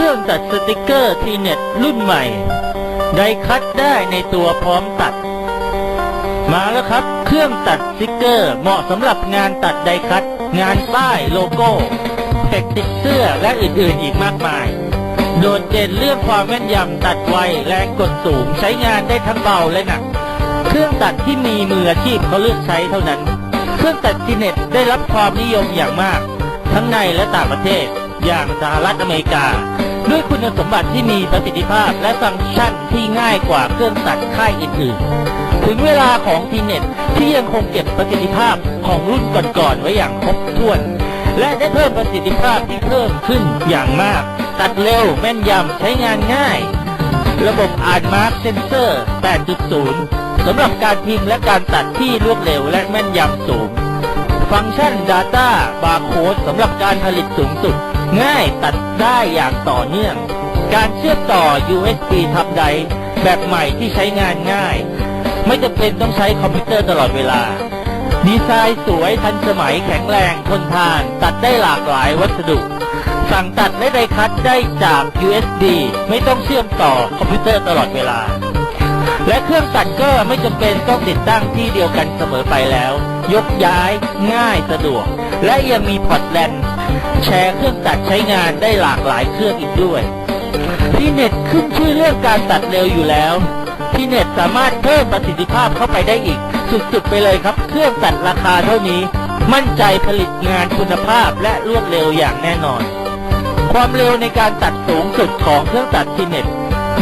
ครื่องตัดสติกเกอร์ทีเน็ตรุ่นใหม่ ไดคัตได้ในตัวพร้อมตัด มาแล้วครับ เครื่องตัดสติกเกอร์เหมาะสำหรับงานตัดไดคัตงานป้ายโลโก้เทคติดเสื้อและอื่นๆอีกมากมาย โดดเด่นเรื่องความแม่นยำตัดไวแรงกดสูงใช้งานได้ทั้งเบาและหนัก เครื่องตัดที่มีมืออาชีพเขาเลือกใช้เท่านั้น เครื่องตัดทีเน็ตได้รับความนิยมอย่างมาก ทั้งในและต่างประเทศอย่างสหรัฐอเมริกา ด้วยคุณสมบัติที่มีประสิทธิภาพและฟังก์ชันที่ง่ายกว่าเครื่องตัดค่ายอื่นๆ ถึงเวลาของทีเน็ตที่ยังคงเก็บประสิทธิภาพของรุ่นก่อนๆไว้อย่างครบถ้วน และได้เพิ่มประสิทธิภาพที่เพิ่มขึ้นอย่างมาก ตัดเร็วแม่นยำใช้งานง่าย ระบบอ่านมาร์กเซนเซอร์ 8.0 สำหรับการพิมพ์และการตัดที่รวดเร็วและแม่นยำสูง ฟังก์ชัน Data Barcode สำหรับการผลิตสูงสุด ง่ายตัด ได้อย่างต่อเนื่อง การเชื่อมต่อ USB ทับไดแบบใหม่ที่ใช้งานง่าย ไม่จำเป็นต้องใช้คอมพิวเตอร์ตลอดเวลา ดีไซน์สวยทันสมัยแข็งแรงทนทาน ตัดได้หลากหลายวัสดุ สั่งตัดและไดคัตได้จาก USB ไม่ต้องเชื่อมต่อคอมพิวเตอร์ตลอดเวลา และเครื่องตัดก็ไม่จำเป็นต้องติดตั้งที่เดียวกันเสมอไปแล้ว ยกย้ายง่ายสะดวก และยังมีพอร์ตแลน แชร์เครื่องตัดใช้งานได้หลากหลายเครื่องอีกด้วยทีเน็ตขึ้นชื่อเรื่องการตัดเร็วอยู่แล้วทีเน็ตสามารถเพิ่มประสิทธิภาพเข้าไปได้อีก สุดๆไปเลยครับ เครื่องตัดราคาเท่านี้ มั่นใจผลิตงานคุณภาพและรวดเร็วอย่างแน่นอน ความเร็วในการตัดสูงสุดของเครื่องตัดทีเน็ต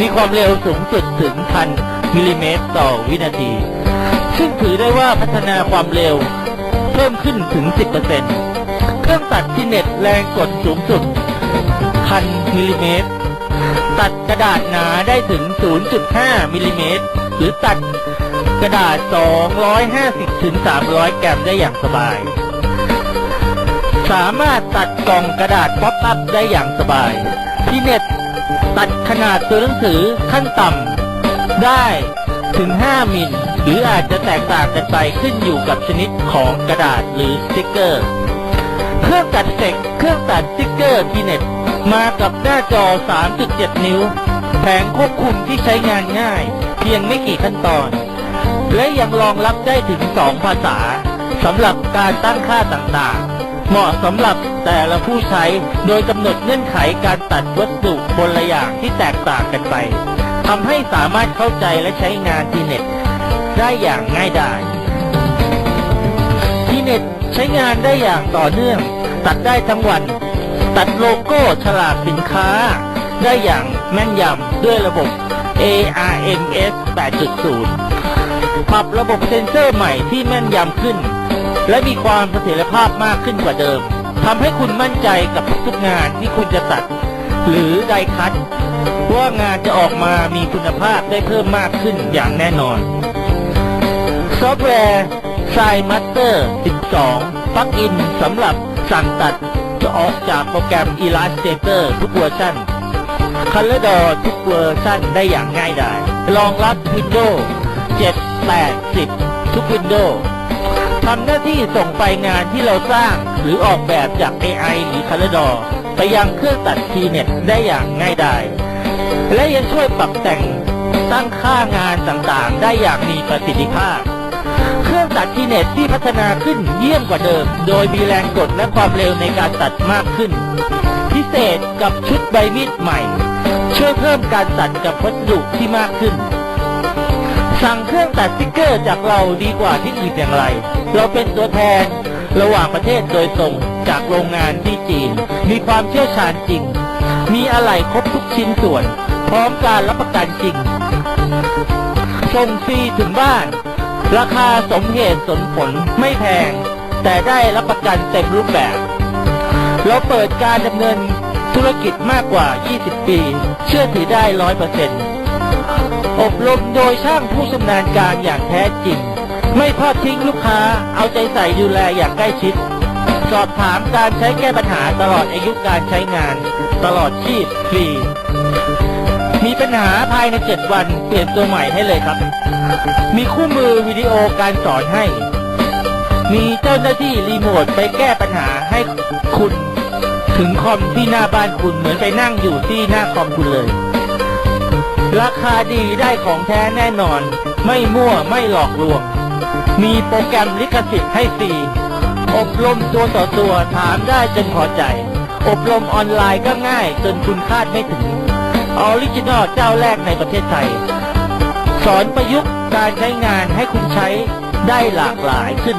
มีความเร็วสูงสุดถึงพันมิลลิเมตรต่อวินาที ซึ่งถือได้ว่าพัฒนาความเร็ว เพิ่มขึ้นถึง 10% เครื่องตัดทีเน็ตแรงกดสูงสุด พันมิลลิเมตร ตัดกระดาษหนาได้ถึง 0.5 มิลลิเมตร หรือตัดกระดาษ 250ถึง300 กรัมได้อย่างสบาย สามารถตัดกล่องกระดาษป๊อปอัพได้อย่างสบาย ที่เน็ตตัดขนาดตัวหนังสือขั้นต่ำได้ถึง 5 มิล หรืออาจจะแตกต่างกันไปขึ้นอยู่กับชนิดของกระดาษหรือสติกเกอร์ เครื่องตัดเสกเครื่องตัดสติกเกอร์ทีเน็ต มากับหน้าจอ 3.7 นิ้ว แผงควบคุมที่ใช้งานง่าย เพียงไม่กี่ขั้นตอน และยังรองรับได้ถึง 2 ภาษาสำหรับการตั้งค่าต่างๆ เหมาะสำหรับแต่ละผู้ใช้โดยกำหนดเงื่อนไขการตัดวัสดุคนละอย่างที่แตกต่างกันไปทำให้สามารถเข้าใจและใช้งานทีเน็ตได้อย่างง่ายดาย ใช้งานได้อย่างต่อเนื่อง ตัดได้ทั้งวัน ตัดโลโก้ฉลากสินค้า ได้อย่างแม่นยำด้วยระบบ ARMS 8.0 ปรับระบบเซ็นเซอร์ใหม่ที่แม่นยำขึ้น และมีความเสถียรภาพมากขึ้นกว่าเดิมทำให้คุณมั่นใจกับทุกงานที่คุณจะตัด หรือไดคัตว่างานจะออกมามีคุณภาพได้เพิ่มมากขึ้นอย่างแน่นอน ซอฟต์แวร์ s i m a s t e r 12 ปลั๊กอินสำหรับสั่งตัดจะออกจากโปรแกรม Illustrator ทุกเวอร์ชัน Color d o ทุกเวอร์ชันได้อย่างง่ายดายรองรับ Windows 7 8 10 ทุก Windows ทำหน้าที่ส่งไฟงานที่เราสร้างหรือออกแบบจาก AI หรือ Color d o ไปยังเครื่องตัด T-Net ได้อย่างง่ายดาย และยังช่วยปรับแต่งตั้งค่างานต่างๆ ได้อย่างมีประสิทธิภาพ เครื่องตัดทีเน็ตที่พัฒนาขึ้นเยี่ยมกว่าเดิม โดยมีแรงกดและความเร็วในการตัดมากขึ้น พิเศษกับชุดใบมีดใหม่ ช่วยเพิ่มการตัดกับวัสดุที่มากขึ้น สั่งเครื่องตัดสติ๊กเกอร์จากเราดีกว่าที่อื่นอย่างไร เราเป็นตัวแทนระหว่างประเทศโดยตรงจากโรงงานที่จีน มีความเชี่ยวชาญจริง มีอะไหล่ครบทุกชิ้นส่วน พร้อมการรับประกันจริงส่งฟรีถึงบ้าน ราคาสมเหตุสมผลไม่แพง แต่ได้รับประกันเต็มรูปแบบ เราเปิดการดำเนินธุรกิจมากกว่า 20 ปี เชื่อถือได้ร้อยเปอร์เซ็นต์อบรมโดยช่างผู้ชำนาญการอย่างแท้จริง ไม่ทอดทิ้งลูกค้า เอาใจใส่ดูแลอย่างใกล้ชิด สอบถามการใช้แก้ปัญหาตลอดอายุการใช้งาน ตลอดชีพฟรีมีปัญหาภายใน 7 วัน เปลี่ยนตัวใหม่ให้เลยครับ มีคู่มือวิดีโอการสอนให้ มีเจ้าหน้าที่รีโมทไปแก้ปัญหาให้คุณ ถึงคอมที่หน้าบ้านคุณเหมือนไปนั่งอยู่ที่หน้าคอมคุณเลย ราคาดีได้ของแท้แน่นอน ไม่มั่วไม่หลอกลวง มีโปรแกรมลิขสิทธิ์ให้ฟรีอบรมตัวต่อตัวถามได้จนพอใจ อบรมออนไลน์ก็ง่ายจนคุณคาดไม่ถึงออริจินอลเจ้าแรกในประเทศไทย สอนประยุกต์การใช้งานให้คุณใช้ได้หลากหลายขึ้น